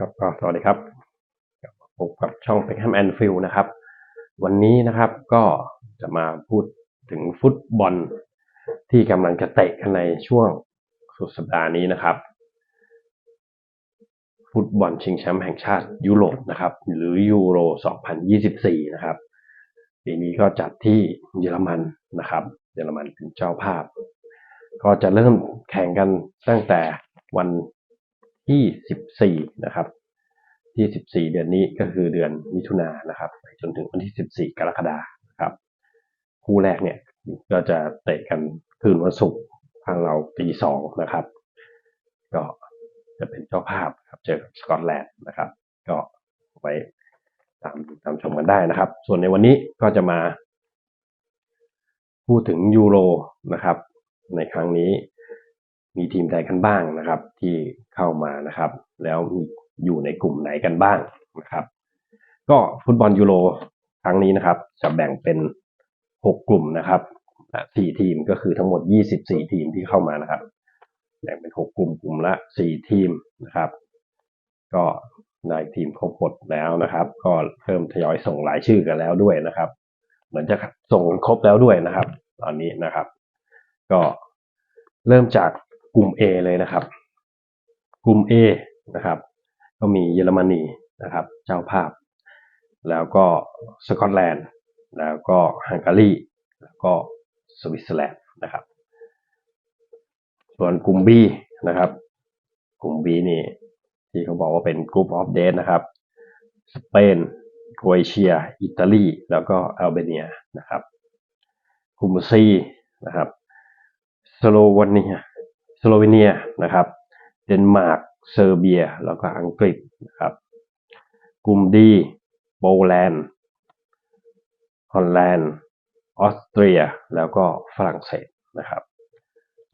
ครับก็สวัสดีครับพบกับช่อง Beckham and Phil นะครับ วันนี้นะครับก็จะมาพูดถึงฟุตบอลที่กำลังจะเตะกันในช่วงสุดสัปดาห์นี้นะครับ ฟุตบอลชิงแชมป์แห่งชาติยุโรปนะครับ หรือยูโร 2024 นะครับ ปีนี้ก็จัดที่เยอรมันนะครับ เยอรมันเป็นเจ้าภาพ ก็จะเริ่มแข่งกันตั้งแต่วัน ที่ 14 นะครับ ที่ 14 เดือนนี้ก็คือเดือนมิถุนายนนะครับไปจนถึงวันที่ 14 กรกฎาคมครับคู่แรกเนี่ยก็จะเตะกันคืนวันศุกร์ทางเราตีสองนะครับ ก็จะเป็นเจ้าภาพครับเจอกับสกอตแลนด์นะครับ ก็ไว้ตามตามชมกันได้นะครับ ส่วนในวันนี้ก็จะมา พูดถึงยูโรนะครับ ในครั้งนี้ มีทีมใดกันบ้างนะครับ ที่เข้ามานะครับ แล้วมีอยู่ในกลุ่มไหนกันบ้างนะครับ ก็ฟุตบอลยูโรครั้งนี้นะครับ จะแบ่งเป็น 6 กลุ่มนะครับสี่ทีมก็คือทั้งหมด 24 ทีมที่เข้ามานะครับ แบ่งเป็น 6 กลุ่มกลุ่มละ 4 ทีมนะครับ ก็ได้ทีมครบหมดแล้วนะครับ ก็เริ่มทยอยส่งรายชื่อกันแล้วด้วยนะครับ เหมือนจะส่งครบแล้วด้วยนะครับ ตอนนี้นะครับ ก็เริ่มจาก กลุ่ม A เลยนะครับ กลุ่ม A นะครับ ก็มีเยอรมนีนะครับ เจ้าภาพ แล้วก็สกอตแลนด์ แล้วก็ฮังการี แล้วก็สวิตเซอร์แลนด์นะครับ ส่วนกลุ่ม B นะครับ กลุ่ม B นี่ที่เขาบอกว่าเป็นกลุ่มออฟเดทนะครับ สเปนโครเอเชีย อิตาลี แล้วก็อัลเบเนียนะครับ กลุ่ม C นะครับ สโลวาเนีย สโลเวเนียนะครับ เดนมาร์ก เซอร์เบีย แล้วก็อังกฤษนะครับ กลุ่มดีโปแลนด์ฮอลแลนด์ ออสเตรีย แล้วก็ฝรั่งเศสนะครับ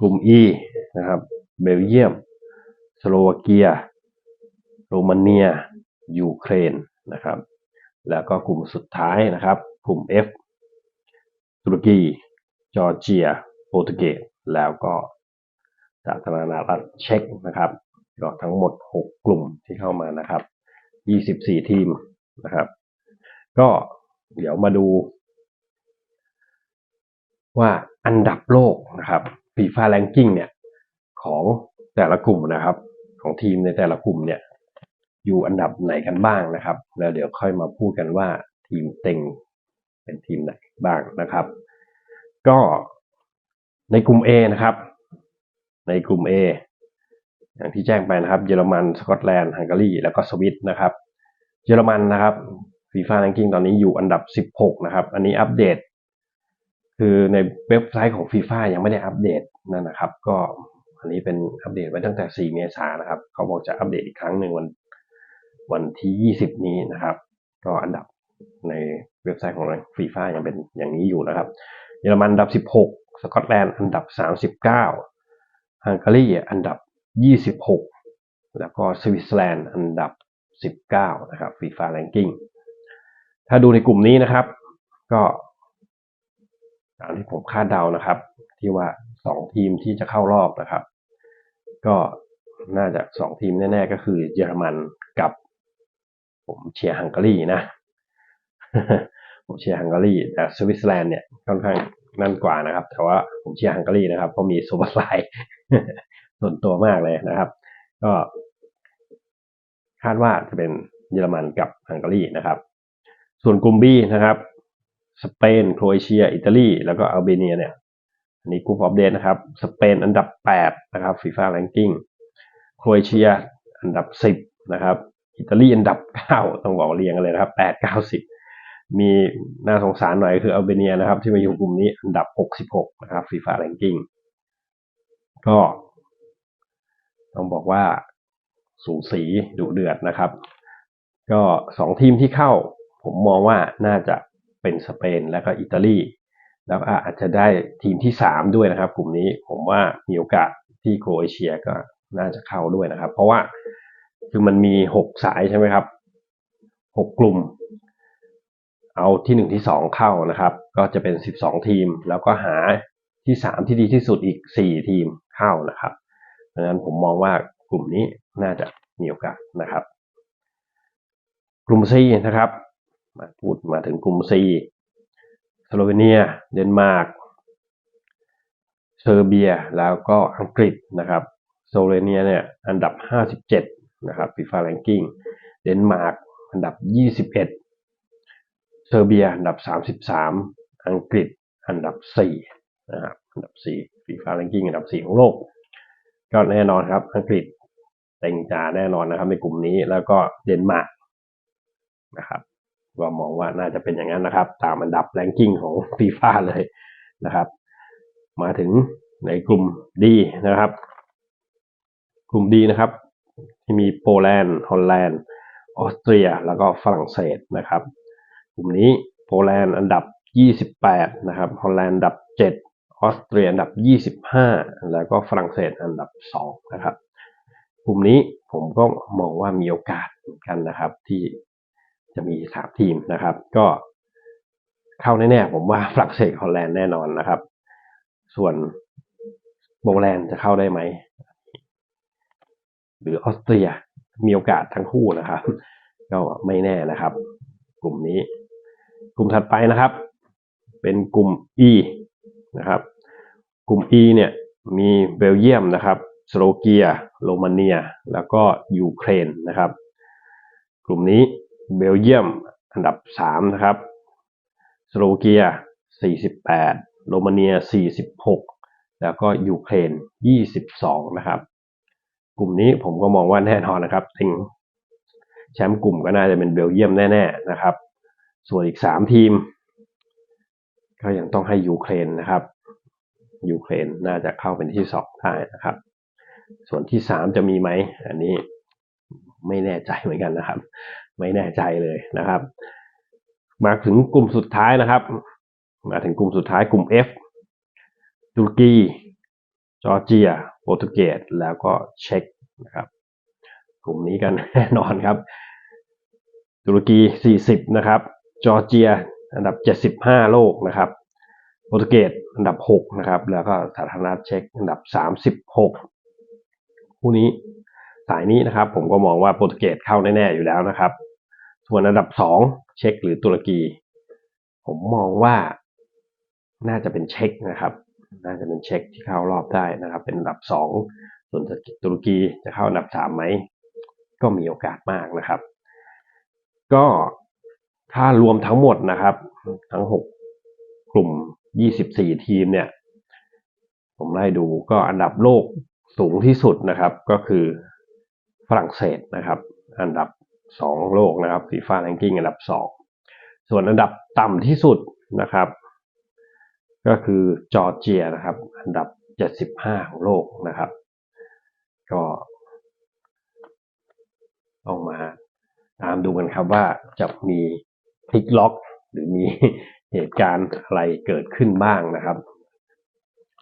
กลุ่ม E นะครับ เบลเยียม สโลวาเกีย โรมาเนีย ยูเครนนะครับ แล้วก็กลุ่มสุดท้ายนะครับ กลุ่ม F ตุรกี จอร์เจีย โปรตุเกส แล้วก็ สาธารณรัฐเช็กนะครับก็ทั้งหมด 6 กลุ่มที่เข้ามานะครับ 24 ทีมนะครับ ก็เดี๋ยวมาดู ว่าอันดับโลกนะครับฟีฟ่าแรงกิ้งเนี่ยของแต่ละกลุ่มนะครับ ของทีมในแต่ละกลุ่มเนี่ย อยู่อันดับไหนกันบ้างนะครับ แล้วเดี๋ยวค่อยมาพูดกันว่าทีมเต็งเป็นทีมไหนบ้างนะครับ ก็ในกลุ่ม A นะครับ ในกลุ่ม A อย่างที่แจ้งไปนะครับ เยอรมัน สกอตแลนด์ ฮังการี แล้วก็สวิตนะครับ เยอรมันนะครับฟีฟ่าแรงกิ้งตอนนี้อยู่อันดับ 16 นะครับ อันนี้อัปเดต คือในเว็บไซต์ของฟีฟ่ายังไม่ได้อัปเดตนั่นนะครับ ก็อันนี้เป็นอัปเดตไว้ตั้งแต่ 4 เมษายนนะครับ เขาบอกจะอัปเดตอีกครั้งหนึ่งวันวันที่ 20 นี้นะครับ ก็อันดับในเว็บไซต์ของฟีฟ่ายังเป็นอย่างนี้อยู่นะครับ เยอรมันอันดับ 16 สกอตแลนด์อันดับ 39 ฮังการีอันดับ 26 แล้วก็สวิตเซอร์แลนด์อันดับ 19 นะครับฟีฟ่าแรงกิ้งถ้าดูในกลุ่มนี้นะครับ ก็ตามที่ผมคาดเดานะครับ ที่ว่า 2 ทีมที่จะเข้ารอบนะครับ ก็น่าจะ 2 ทีมแน่ ๆ ก็คือเยอรมันกับ ผมเชียร์ฮังการีนะผมเชียร์ฮังการีแต่สวิตเซอร์แลนด์เนี่ยค่อนข้าง นั่นกว่านะครับ แต่ว่าผมเชียร์ฮังการีนะครับ เพราะมีโซบาไลส่วนตัวมากเลยนะครับ ก็คาดว่าจะเป็นเยอรมันกับฮังการีนะครับ ส่วนกลุ่ม B นะครับสเปนโครเอเชีย อิตาลีแล้วก็อัลเบเนียเนี่ยอันนี้กลุ่มอัปเดตนะครับสเปนอันดับ 8 นะครับฟีฟ่าแรงกิ้งโครเอเชียอันดับ 10 นะครับ อิตาลีอันดับ 9 ต้องบอกเรียงกันเลยนะครับ 8 9 10 มีน่าสงสารหน่อยคืออัลเบเนียนะครับ ที่มาอยู่กลุ่มนี้อันดับ 66 นะครับฟีฟ่าแรงกิ้งก็ต้องบอกว่าสูสีดุเดือดนะครับ ก็สองทีมที่เข้า ผมมองว่าน่าจะเป็นสเปนและก็อิตาลีแล้วอาจจะได้ทีมที่สามด้วยนะครับ กลุ่มนี้ผมว่ามีโอกาสที่โครเอเชียก็น่าจะเข้าด้วยนะครับ เพราะว่าคือมันมีหกสายใช่ไหมครับหกกลุ่ม เอาที่หนึ่งที่สองเข้านะครับ ก็จะเป็นสิบสองทีม แล้วก็หาที่สามที่ดีที่สุดอีกสี่ทีมเข้านะครับดังนั้นผมมองว่ากลุ่มนี้น่าจะมีโอกาสนะครับ กลุ่ม C นะครับมาพูดมาถึงกลุ่ม C สโลเวเนีย เดนมาร์กเซอร์เบีย แล้วก็อังกฤษนะครับสโลเวเนียเนี่ยอันดับ 57 นะครับฟีฟ่าแรงกิ้งเดนมาร์กอันดับ 21 เซอร์เบียอันดับ 33 อังกฤษอันดับ4นะครับอันดับ4ฟีฟ่าแรงกิ้งอันดับ 4 ของโลก ก็แน่นอนครับ อังกฤษเต็งจาแน่นอนนะครับในกลุ่มนี้แล้วก็เดนมาร์กนะครับก็มองว่าน่าจะเป็นอย่างนั้นนะครับ ตามอันดับแรงกิ้งของฟีฟ่าเลยนะครับ มาถึงในกลุ่มดีนะครับ กลุ่มดีนะครับ ที่มีโปแลนด์ฮอลแลนด์ออสเตรีย แล้วก็ฝรั่งเศสนะครับ กลุ่มนี้โปแลนด์อันดับ 28 นะครับฮอลแลนด์อันดับ 7 ออสเตรียอันดับ 25 แล้วก็ฝรั่งเศสอันดับ 2 นะครับกลุ่มนี้ผมก็มองว่ามีโอกาสเหมือนกันนะครับ ที่จะมีสามทีมนะครับ ก็เข้าแน่ๆผมว่าฝรั่งเศสฮอลแลนด์แน่นอนนะครับ ส่วนโปแลนด์จะเข้าได้ไหมหรือออสเตรียมีโอกาสทั้งคู่นะครับ ก็ไม่แน่นะครับ กลุ่มนี้ กลุ่มถัดไปนะครับ เป็นกลุ่ม E นะครับ กลุ่ม E เนี่ยมีเบลเยียมนะครับสโลเกีย โรมาเนีย แล้วก็ยูเครนนะครับ กลุ่มนี้เบลเยียมอันดับ 3 นะครับ สโลเกีย 48 โรมาเนีย 46 แล้วก็ยูเครน 22 นะครับ กลุ่มนี้ผมก็มองว่าแน่นอนนะครับถึงแชมป์กลุ่มก็น่าจะเป็นเบลเยียมแน่ ๆ นะครับ ส่วนอีก3ทีม ก็ยังต้องให้ยูเครนนะครับ ยูเครนน่าจะเข้าเป็นที่สองได้นะครับ ส่วนที่สามจะมีไหม อันนี้ไม่แน่ใจเหมือนกันนะครับ ไม่แน่ใจเลยนะครับ มาถึงกลุ่มสุดท้ายนะครับ มาถึงกลุ่มสุดท้ายกลุ่ม F ตุรกีจอร์เจียโปรตุเกสแล้วก็เช็กนะครับกลุ่มนี้กันแน่นอนครับ ตุรกี 40 นะครับ จอร์เจีย อันดับ 75 โลกนะครับโปรตุเกสอันดับ 6 นะครับ แล้วก็สาธารณรัฐเช็กอันดับ 36คู่นี้สายนี้นะครับ ผมก็มองว่าโปรตุเกสเข้าแน่ๆอยู่แล้วนะครับ ส่วนอันดับ 2 เช็กหรือตุรกี ผมมองว่าน่าจะเป็นเช็กนะครับ น่าจะเป็นเช็กที่เข้ารอบได้นะครับ เป็นอันดับ 2 ส่วนตุรกีจะเข้าอันดับ3ไหมก็มีโอกาสมากนะครับ ก็ ถ้ารวมทั้งหมดนะครับ ทั้ง6กกลุ่ม24ทีมเนี่ย ผมไล่ดูก็อันดับโลกสูงที่สุดนะครับ ก็คือฝรั่งเศสนะครับ อันดับ2โลกนะครับฟีฟ่าแรงกิ้งอันดับ2ส่วนอันดับต่ำที่สุดนะครับ ก็คือจอร์เจียนะครับ อันดับ75ของโลกนะครับ ก็ต้องมาตามดูกันครับว่าจะมี พลิกล็อก หรือมีเหตุการณ์อะไรเกิดขึ้นบ้างนะครับ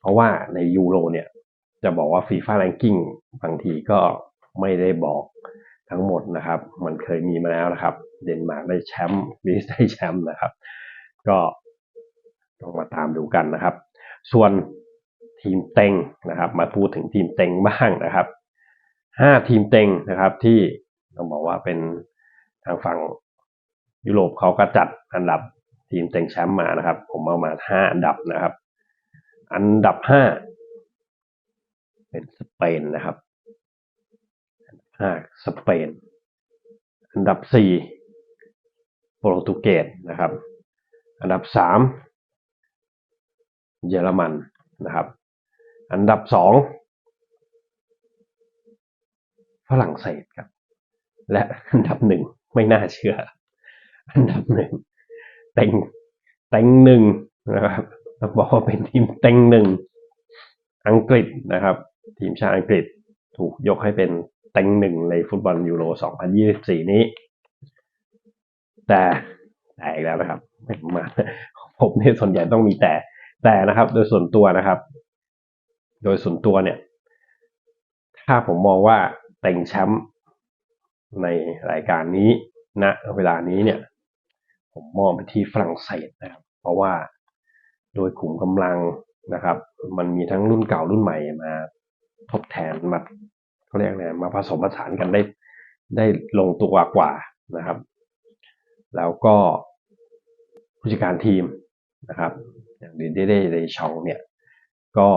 เพราะว่าในยูโรเนี่ย จะบอกว่าฟีฟ่าแรงกิ้งบางทีก็ไม่ได้บอกทั้งหมดนะครับ มันเคยมีมาแล้วนะครับ เดนมาร์กได้แชมป์กรีซได้แชมป์นะครับ ก็ต้องมาตามดูกันนะครับ ส่วนทีมเต็งนะครับ มาพูดถึงทีมเต็งบ้างนะครับห้าทีมเต็งนะครับที่ต้องบอกว่าเป็นทางฝั่ง ยุโรปเขาก็จัดอันดับทีมเต็งแชมป์มานะครับ ผมเอามาห้าอันดับนะครับ อันดับห้าเป็นสเปนนะครับห้าสเปน อันดับสี่โปรตุเกสนะครับ อันดับสามเยอรมันนะครับ อันดับสองฝรั่งเศสครับ และอันดับหนึ่งไม่น่าเชื่อ อันดับหนึ่งเต็งเต็งหนึ่งนะครับบอกว่าเป็นทีมเต็งหนึ่งอังกฤษนะครับ ทีมชาติอังกฤษถูกยกให้เป็นเต็งหนึ่งในฟุตบอลยูโร 2024 นี้ แต่แต่อีกแล้วนะครับไม่มาผมเนี่ยส่วนใหญ่ต้องมีแต่แต่นะครับ โดยส่วนตัวนะครับ โดยส่วนตัวเนี่ย ถ้าผมมองว่าเต็งแชมป์ในรายการนี้ณนะเวลานี้เนี่ย ผมมองไปที่ฝรั่งเศสนะครับ เพราะว่าโดยขุมกำลังนะครับ มันมีทั้งรุ่นเก่ารุ่นใหม่มาทดแทนมาเขาเรียกไงมาผสมผสานกันได้ได้ลงตัวกว่านะครับ แล้วก็ผู้จัดการทีมนะครับ อย่างดิเดเดเดชองเนี่ย ก็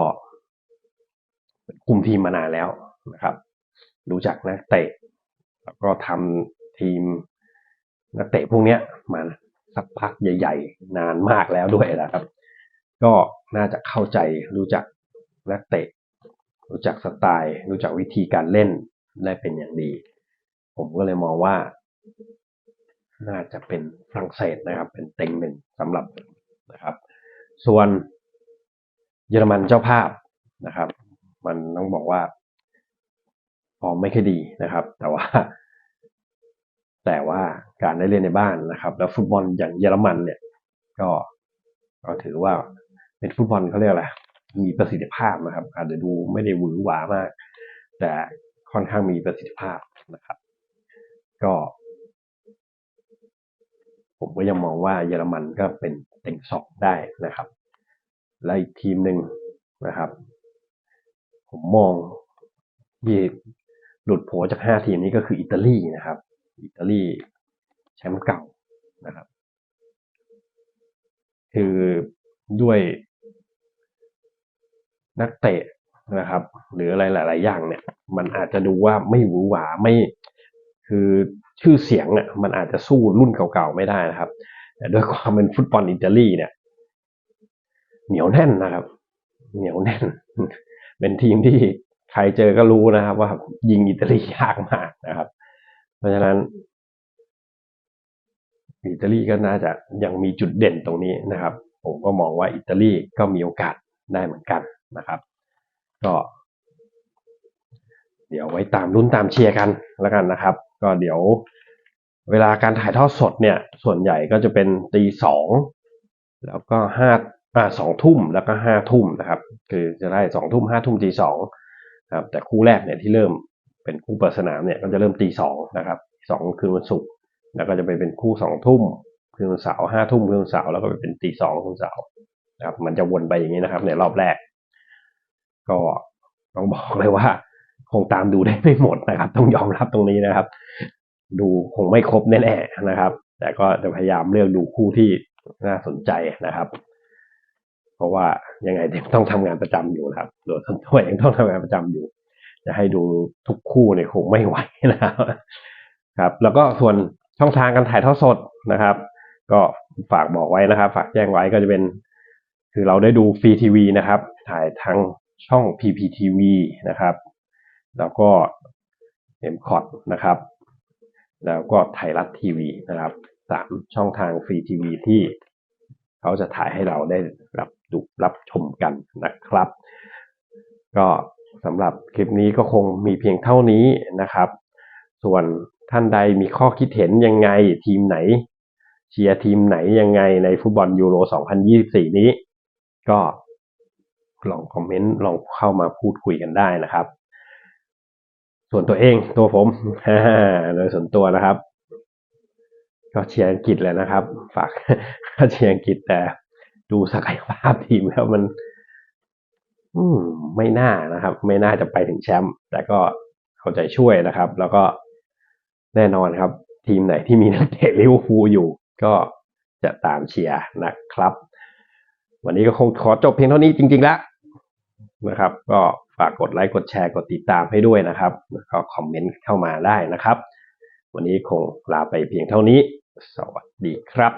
คุมทีมมานานแล้วนะครับ รู้จักนักเตะ แล้วก็ทำทีมนักเตะพวกเนี้ยมา สักพักใหญ่ ๆ นานมากแล้วด้วยนะครับ ก็น่าจะเข้าใจรู้จักนักเตะ รู้จักสไตล์ รู้จักวิธีการเล่นได้เป็นอย่างดี ผมก็เลยมองว่า น่าจะเป็นฝรั่งเศสนะครับ เป็นเต็งหนึ่งสำหรับนะครับ ส่วนเยอรมันเจ้าภาพนะครับ มันต้องบอกว่าฟอร์มไม่ค่อยดีนะครับ แต่ว่า แต่ว่า การได้เล่นในบ้านนะครับ แล้วฟุตบอลอย่างเยอรมันเนี่ย ก็ก็ถือว่าเป็นฟุตบอลเขาเรียกอะไรมีประสิทธิภาพนะครับ อาจจะดูไม่ได้หวือหวามาก แต่ค่อนข้างมีประสิทธิภาพนะครับ ก็ ผมก็ยังมองว่าเยอรมันก็เป็นเต็งสองได้นะครับและอีกทีมหนึ่งนะครับ ผมมองที่หลุดโผจากห้าทีมนี้ก็คืออิตาลีนะครับ อิตาลี แชมป์เก่านะครับ คือด้วยนักเตะนะครับ หรืออะไรหลาย ๆ อย่างเนี่ย มันอาจจะดูว่าไม่หวือหวาไม่คือชื่อเสียงเนี่ยมันอาจจะสู้รุ่นเก่า ๆ ไม่ได้นะครับ แต่ด้วยความเป็นฟุตบอลอิตาลีเนี่ย เหนียวแน่นนะครับ เหนียวแน่น เป็นทีมที่ใครเจอก็รู้นะครับ ว่ายิงอิตาลียากมากนะครับ เพราะฉะนั้น อิตาลีก็น่าจะยังมีจุดเด่นตรงนี้นะครับ ผมก็มองว่าอิตาลีก็มีโอกาสได้เหมือนกันนะครับ ก็ เดี๋ยวไว้ตามลุ้นตามเชียร์กันแล้วกันนะครับ ก็เดี๋ยวเวลาการถ่ายทอดสดเนี่ย ส่วนใหญ่ก็จะเป็นตีสองแล้วก็ห้าอ่าสองทุ่มแล้วก็ห้าทุ่มนะครับ คือจะได้สองทุ่มห้าทุ่มตีสองครับแต่คู่แรกเนี่ยที่เริ่มเป็นคู่เปิดสนามเนี่ยก็จะเริ่มตีสองนะครับสองคืนวันศุกร์ แล้วก็จะไปเป็นคู่สองทุ่มคืนวันเสาร์ห้าทุ่มคืนวันเสาร์แล้วก็ไปเป็นตีสองคืนวันเสาร์นะครับ มันจะวนไปอย่างนี้นะครับ ในรอบแรก ก็ต้องบอกเลยว่า คงตามดูได้ไม่หมดนะครับ ต้องยอมรับตรงนี้นะครับ ดูคงไม่ครบแน่ๆนะครับ แต่ก็จะพยายามเลือกดูคู่ที่น่าสนใจนะครับ เพราะว่ายังไงต้องทำงานประจำอยู่นะครับโดยส่วนตัวเองต้องทำงานประจำอยู่ จะให้ดูทุกคู่เนี่ยคงไม่ไหวนะครับครับ แล้วก็ส่วน ช่องทางการถ่ายทอดสดนะครับ ก็ฝากบอกไว้นะครับ ฝากแจ้งไว้ก็จะเป็น คือเราได้ดูฟรีทีวีนะครับ ถ่ายทางช่อง PPTV นะครับ แล้วก็ m c o t นะครับ แล้วก็ไทยรัฐทีวีนะครับสามช่องทางฟรีทีวีที่เขาจะถ่ายให้เราได้รับดูรับชมกันนะครับ ก็สำหรับคลิปนี้ก็คงมีเพียงเท่านี้นะครับ ส่วน ท่านใดมีข้อคิดเห็นยังไงทีมไหน เชียร์ทีมไหนยังไงในฟุตบอลยูโร 2024 นี้ ก็ลองคอมเมนต์ลองเข้ามาพูดคุยกันได้นะครับ ส่วนตัวเองตัวผมโดยส่วนตัวนะครับ ก็เชียร์อังกฤษแหละนะครับ ฝากเชียร์อังกฤษแต่ดูศักยภาพทีมแล้วมัน อืมไม่น่านะครับ ไม่น่าจะไปถึงแชมป์แต่ก็เข้าใจช่วยนะครับ แล้วก็ แน่นอนครับ ทีมไหนที่มีนักเตะลิเวอร์พูลอยู่ ก็จะตามเชียร์นะครับ วันนี้ก็คงขอจบเพียงเท่านี้จริงๆแล้วนะครับ ก็ฝากกดไลค์กดแชร์กดติดตามให้ด้วยนะครับแล้วก็คอมเมนต์เข้ามาได้นะครับ วันนี้คงลาไปเพียงเท่านี้ สวัสดีครับ